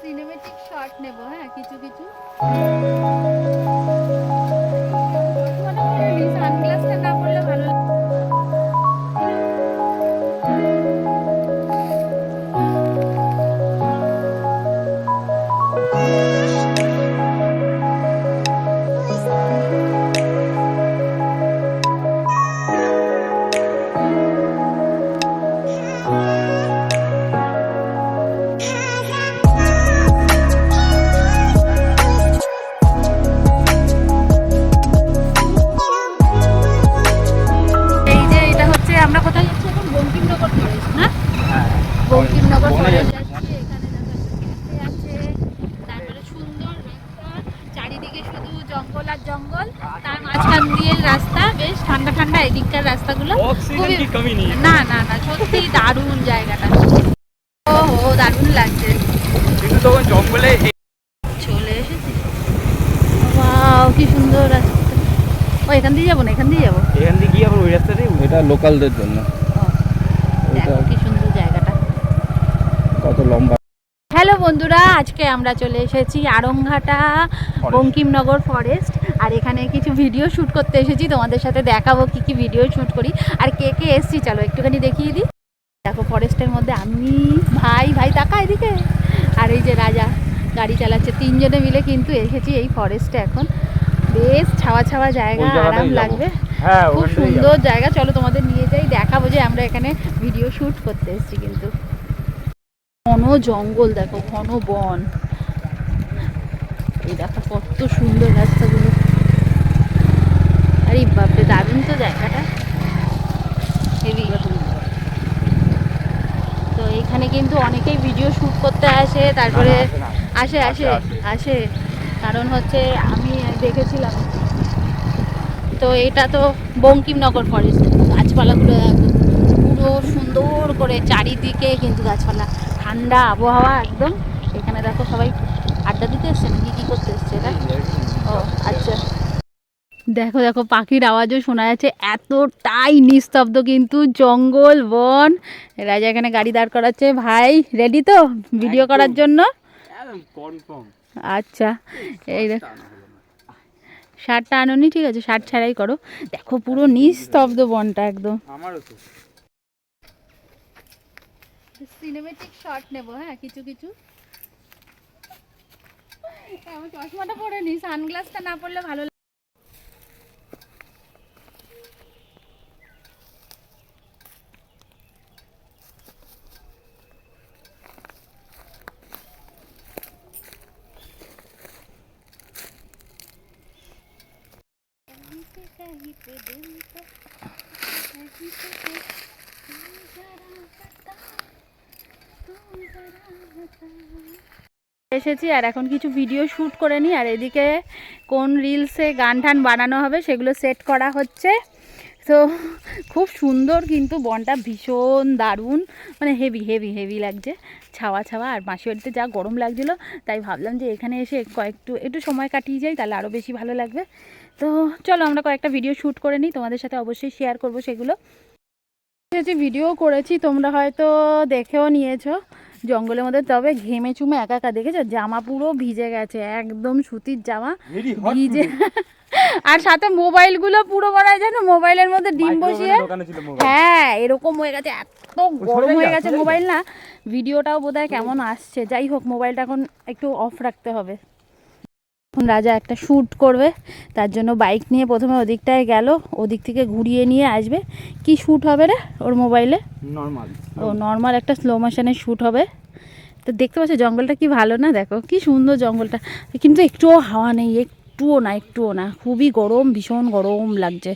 Cinematic shot নেব হ্যাঁ কিছু কিছু। এখানে আছে তারপরে সুন্দর চারিদিকে শুধু জঙ্গল আর জঙ্গল তার মাঝখান দিয়ে রাস্তা বেশ ঠান্ডা ঠান্ডা এদিককার রাস্তাগুলো। না না না জায়গাটা। ও লাগছে। জঙ্গলে চলে এসেছি। কি সুন্দর রাস্তা ও এখান দিয়ে যাব না এখান দিয়ে যাব? এখান দিয়ে গিয়ে আবার ওই রাস্তাতে এটা লোকালদের জন্য। কি সুন্দর কত লম্বা। হ্যালো বন্ধুরা আজকে আমরা চলে এসেছি আরংঘাটা বঙ্কিমনগর ফরেস্ট আর এখানে কিছু ভিডিও শ্যুট করতে এসেছি তোমাদের সাথে দেখাবো কি কি ভিডিও শ্যুট করি। আর কে কে এসছি চলো একটুখানি দেখিয়ে দিই। দেখো ফরেস্টের মধ্যে আমি ভাই ভাই তাকা এদিকে। আর এই যে রাজা গাড়ি চালাচ্ছে। তিনজনে মিলে কিন্তু এসেছি এই ফরেস্টে এখন। বেশ ছাওয়া ছাওয়া জায়গা আরাম লাগবে। হ্যাঁ খুব সুন্দর জায়গা। চলো তোমাদের নিয়ে যাই দেখাবো যে আমরা এখানে ভিডিও শ্যুট করতে এসেছি কিন্তু। ঘন জঙ্গল দেখো ঘন বন। এই দেখো কত সুন্দর রাস্তাগুলো। আরে বাপরে দারুণ তো জায়গাটা হেভি তো এখানে কিন্তু অনেকেই ভিডিও শ্যুট করতে আসে তারপরে আসে আসে আসে কারণ হচ্ছে আমি দেখেছিলাম। তো এটা তো বঙ্কিমনগর ফরেস্ট গাছপালাগুলো দেখো। পুরো সুন্দর করে চারিদিকে কিন্তু গাছপালা। ঠান্ডা আবহাওয়া একদম। এখানে দেখো সবাই আড্ডা দিতে এসছে নাকি? কী করতে এসছে এটা? ও আচ্ছা। দেখো দেখো পাখির আওয়াজও শোনা যাচ্ছে। এতটাই নিস্তব্ধ কিন্তু জঙ্গল বন। রাজা এখানে গাড়ি দাঁড় করাচ্ছে। ভাই রেডি তো ভিডিও করার জন্য? আচ্ছা এই দেখ। শার্টটা আনোনি ঠিক আছে? শার্ট ছাড়াই করো। দেখো পুরো নিস্তব্ধ বনটা একদম। আমারও তো। সিনেমেটিক শট নেব হ্যাঁ কিছু কিছু। চশমাটা পরে নি সানগ্লাসটা না পরলে ভালো লাগে এসেছি আর এখন কিছু ভিডিও শ্যুট করে নিই। আর এদিকে কোন রিলসে গান টান বানানো হবে সেগুলো সেট করা হচ্ছে। তো খুব সুন্দর কিন্তু বনটা ভীষণ দারুণ। মানে হেভি হেভি হেভি লাগছে। ছাওয়া ছাওয়া। আর মাসি বাড়িতে যা গরম লাগছিল, তাই ভাবলাম যে এখানে এসে কয়েকটু, একটু সময় কাটিয়ে যাই, তাহলে আরও বেশি ভালো লাগবে। তো চলো আমরা কয়েকটা ভিডিও শ্যুট করে নিই। তোমাদের সাথে অবশ্যই শেয়ার করব সেগুলো। যে ভিডিও করেছি। তোমরা হয়তো দেখেও নিয়েছো। জঙ্গলের মধ্যে তবে ঘেমে চুমে একা একা দেখেছ? জামা পুরো ভিজে গেছে একদম সুতির জামা ভিজে। আর সাথে মোবাইলগুলো পুরো বড় যেন মোবাইলের মধ্যে ডিম বসিয়ে হ্যাঁ এরকম হয়ে গেছে এত গরম হয়ে গেছে মোবাইল না। ভিডিওটাও বোধহয় কেমন আসছে? যাই হোক মোবাইলটা এখন একটু অফ রাখতে হবে। এখন রাজা একটা শ্যুট করবে তার জন্য বাইক নিয়ে প্রথমে ওদিকটায় গেল ওদিক থেকে ঘুরিয়ে নিয়ে আসবে। কি শ্যুট হবে রে ওর মোবাইলে? নর্মাল। ও নর্মাল একটা স্লো মোশনের শ্যুট হবে। তো দেখতে পাচ্ছ জঙ্গলটা কি ভালো না? দেখো কি সুন্দর জঙ্গলটা। কিন্তু একটুও হাওয়া নেই একটুও না একটুও না। খুবই গরম ভীষণ গরম লাগছে।